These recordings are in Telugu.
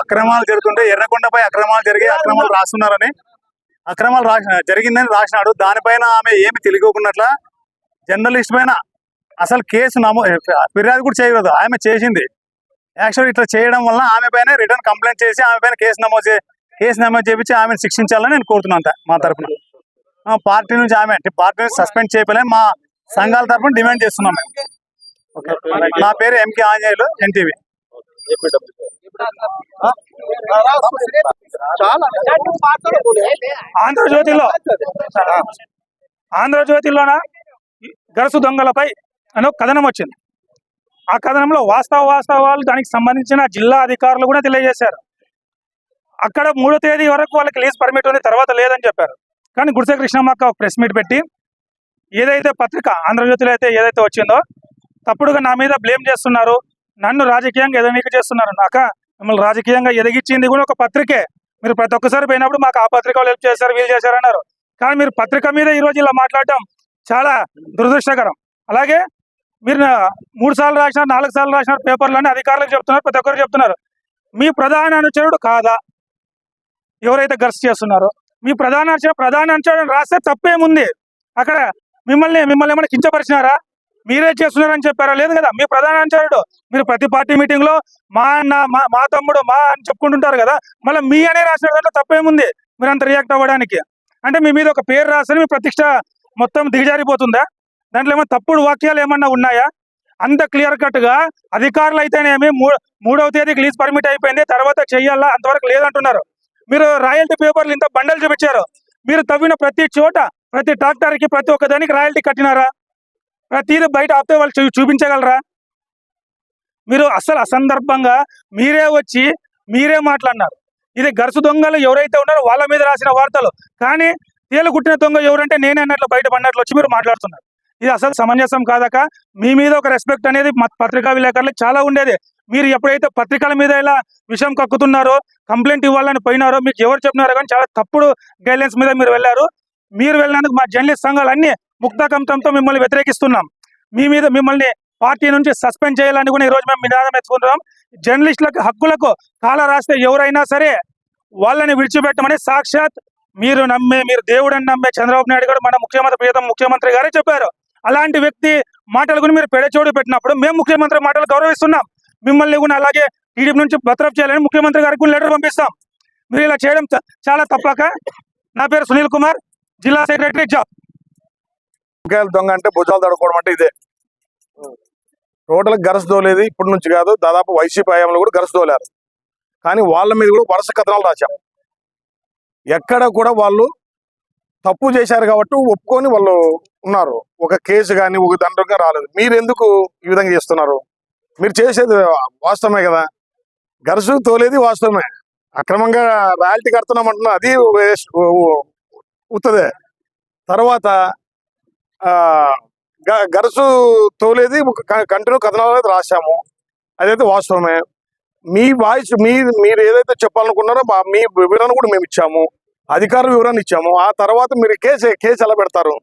అక్రమాలు జరుగుతుంటే ఎర్రకొండపై అక్రమాలు జరిగి అక్రమాలు రాస్తున్నారని అక్రమాలు రాసిన జరిగిందని రాసినాడు. దానిపైన ఆమె ఏమి తెలియకున్నట్ల జర్నలిస్ట్ పైన అసలు కేసు నమో ఫిర్యాదు కూడా చేయకూడదు ఆమె చేసింది. యాక్చువల్ ఇట్లా చేయడం వల్ల ఆమె పైన రిటర్న్ కంప్లైంట్ చేసి ఆమె పైన కేసు నమోదు చే కేసు నమోదు చేపించి ఆమెను శిక్షించాలని నేను కోరుతున్నాను అంతే మా తరఫున పార్టీ నుంచి ఆమె పార్టీ నుంచి సస్పెండ్ చేయలేని మా సంఘాల తరఫున డిమాండ్ చేస్తున్నాం మేము. నా పేరు ఎంకే ఆంజనేయులు ఎన్టీవీ. ఆంధ్రజ్యోతిలో. ఆంధ్రజ్యోతిలోన? గరసు దొంగలపై అని ఒక కథనం వచ్చింది. ఆ కథనంలో వాస్తవ వాస్తవాలు దానికి సంబంధించిన జిల్లా అధికారులు కూడా తెలియజేశారు. అక్కడ మూడో తేదీ వరకు వాళ్ళకి లీజ్ పర్మిట్ ఉంది తర్వాత లేదని చెప్పారు. కానీ గుడిసె కృష్ణమ్మక్క ఒక ప్రెస్ మీట్ పెట్టి ఏదైతే పత్రిక ఆంధ్రజ్యోతిలో అయితే ఏదైతే వచ్చిందో తప్పుడుగా నా మీద బ్లేమ్ చేస్తున్నారు నన్ను రాజకీయంగా ఎదనీక చేస్తున్నారు నాక మిమ్మల్ని రాజకీయంగా ఎదిగించింది కూడా ఒక పత్రికే. మీరు ప్రతి ఒక్కసారి పోయినప్పుడు మాకు ఆ పత్రిక వాళ్ళు హెల్ప్ చేశారు వీళ్ళు చేశారు అన్నారు కానీ మీరు పత్రిక మీద ఈ రోజు ఇలా మాట్లాడటం చాలా దురదృష్టకరం. అలాగే మీరు మూడు సార్లు రాసిన నాలుగు సార్లు రాసిన పేపర్లన్నీ అధికారులకు చెప్తున్నారు ప్రతి ఒక్కరు చెప్తున్నారు. మీ ప్రధాన అనుచరుడు కాదా? ఎవరైతే గర్స్ చేస్తున్నారో. మీ ప్రధాన ప్రధాన అనుచరుడు రాస్తే తప్పేముంది? అక్కడ మిమ్మల్ని మిమ్మల్ని ఏమైనా కించపరిచినారా? మీరే చేస్తున్నారని చెప్పారా? లేదు కదా. మీ ప్రధాన మీరు ప్రతి పార్టీ మీటింగ్లో మా అన్న మా- మా తమ్ముడు మా అని చెప్పుకుంటుంటారు కదా. మళ్ళీ మీ అనే రాసిన దాంట్లో తప్పేముంది? మీరు అంత రియాక్ట్ అవ్వడానికి. అంటే మీ మీద ఒక పేరు రాస్తే మీ ప్రతిష్ట మొత్తం దిగజారిపోతుందా? దాంట్లో ఏమో తప్పుడు వాక్యాలు ఏమన్నా ఉన్నాయా? అంత క్లియర్ కట్గా అధికారులు అయితేనేమి మూడవ తేదీకి లీజ్ పర్మిట్ అయిపోయింది తర్వాత చెయ్యాలా? అంతవరకు లేదంటున్నారు. మీరు రాయల్టీ పేపర్లు ఇంత బండలు చూపించారు. మీరు తవ్విన ప్రతి చోట ప్రతి ట్రాక్టర్కి ప్రతి ఒక్క దానికి రాయల్టీ కట్టినారా? ప్రతిదీ బయట ఆపితే వాళ్ళు చూ- చూపించగలరా? మీరు అసలు అసందర్భంగా మీరే వచ్చి మీరే మాట్లాడినారు. ఇది గరుసు దొంగలు ఎవరైతే ఉన్నారో వాళ్ళ మీద రాసిన వార్తలు. కానీ తేలు కుట్టిన దొంగ ఎవరంటే నేనే అన్నట్లు బయట పడినట్లు వచ్చి మీరు మాట్లాడుతున్నారు. ఇది అసలు సమంజసం కాదక మీ మీద ఒక రెస్పెక్ట్ అనేది మా పత్రికా విలేకరులకు చాలా ఉండేది. మీరు ఎప్పుడైతే పత్రికల మీద ఇలా విషయం కక్కుతున్నారో కంప్లైంట్ ఇవ్వాలని పోయినారో మీకు ఎవరు చెప్పినారో కానీ చాలా తప్పుడు గైడ్లైన్స్ మీద మీరు వెళ్ళారు. మీరు వెళ్ళినందుకు మా జర్నలిస్ట్ సంఘాలు అన్ని ముక్తకంతంతో మిమ్మల్ని వ్యతిరేకిస్తున్నాం. మీ మీద మిమ్మల్ని పార్టీ నుంచి సస్పెండ్ చేయాలని కూడా ఈ రోజు మేము నినాదం ఎత్తుకుంటున్నాం. జర్నలిస్టులకు హక్కులకు కాల రాస్తే ఎవరైనా సరే వాళ్ళని విడిచిపెట్టమని సాక్షాత్ మీరు నమ్మే మీరు దేవుడని నమ్మే చంద్రబాబు నాయుడు గారు మన ముఖ్యమంత్రి ప్రియతం ముఖ్యమంత్రి గారే చెప్పారు. అలాంటి వ్యక్తి మాటలు కూడా మీరు పెడచోడు పెట్టినప్పుడు మేము ముఖ్యమంత్రి మాటలు గౌరవిస్తున్నాం. మిమ్మల్ని కూడా అలాగే టీడీపీ నుంచి బతరఫ్ చేయాలని ముఖ్యమంత్రి గారికి లెటర్ పంపిస్తాం. మీరు ఇలా చేయడం చ- చాలా తప్పక. నా పేరు సునీల్ కుమార్. జిల్లా సెక్రటరీ జాబ్. వంకాయల దొంగ అంటే భుజాలు తడుకోవడం అంటే ఇదే. టోటల్ గరస దోలేది ఇప్పటి నుంచి కాదు దాదాపు వైసీపీ హయాంలో కూడా గరస దోలారు కానీ వాళ్ళ మీద కూడా వరుస కథనాలు రాశాం ఎక్కడ కూడా వాళ్ళు తప్పు చేశారు కాబట్టి ఒప్పుకొని వాళ్ళు ఉన్నారు. ఒక కేసు కానీ ఒక దండంగా రాలేదు. మీరు ఎందుకు ఈ విధంగా చేస్తున్నారు? మీరు చేసేది వాస్తవమే కదా? గరసు తోలేది వాస్తవమే. అక్రమంగా రాయల్టీ కడుతున్నాం అంటున్నా అది వేస్ట్- ఉత్తదే. తర్వాత గరసు తోలేది కంటిన్యూ కథనాలు అనేది రాశాము. అదైతే వాస్తవమే. మీ వాయిస్ మీ మీరు ఏదైతే చెప్పాలనుకున్నారో మా- మీ వివరణ కూడా మేము ఇచ్చాము. అధికారుల వివరణ ఇచ్చాము. ఆ తర్వాత మీరు కేసు కేసు ఎలా పెడతారు?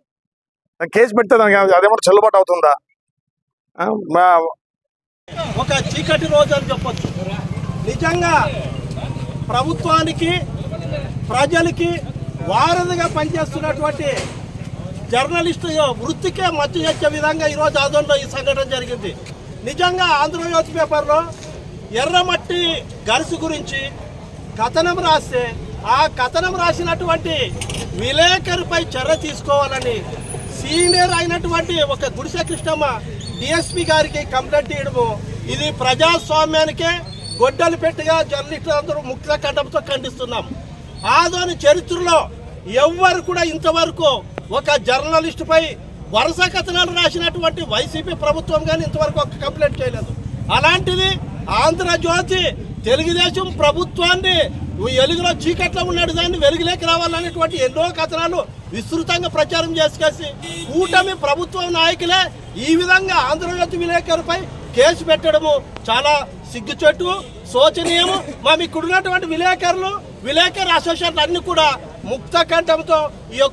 కేసు పెడితే దానికి అదేమో చెల్లుబాటు అవుతుందా? ఒక చీకటి రోజు అని చెప్పచ్చు. నిజంగా ప్రభుత్వానికి ప్రజలకి వారధిగా పనిచేస్తున్నటువంటి జర్నలిస్టు వృత్తికే మత్తు చేసే విధంగా ఈరోజు ఆదోన్లో ఈ సంఘటన జరిగింది. నిజంగా ఆంధ్రజ్యోతి పేపర్లో ఎర్రమట్టి గరుసు గురించి కథనం రాస్తే ఆ కథనం రాసినటువంటి విలేకరిపై చర్య తీసుకోవాలని సీనియర్ అయినటువంటి ఒక గుడిసె కృష్ణమ్మ డిఎస్పి గారికి కంప్లైంట్ ఇవ్వడము. ఇది ప్రజాస్వామ్యానికే గొడ్డలు పెట్టిగా జర్నలిస్టులు అందరూ ముక్త కంఠంతో ఖండిస్తున్నాం. ఆదోని చరిత్రలో ఎవ్వరు కూడా ఇంతవరకు ఒక జర్నలిస్టుపై వరుస కథనాలు రాసినటువంటి వైసీపీ ప్రభుత్వం కానీ ఇంతవరకు ఒక కంప్లైంట్ చేయలేదు. అలాంటిది ఆంధ్రజ్యోతి తెలుగుదేశం ప్రభుత్వాన్ని ఎలుగులో చీకట్లో ఉన్నాడు దాన్ని వెలుగులేకి రావాలనేటువంటి ఎన్నో కథనాలు విస్తృతంగా ప్రచారం చేసుకేసి కూటమి ప్రభుత్వం నాయకులే ఈ విధంగా ఆంధ్రజ్యోతి విలేకరుపై కేసు పెట్టడము చాలా సిగ్గుచెట్టు శోచనీయము. మా మీకు ఉన్నటువంటి విలేకరులు విలేకరు అసోసియేషన్ అన్ని కూడా ముక్త కంఠంతో ఈ యొక్క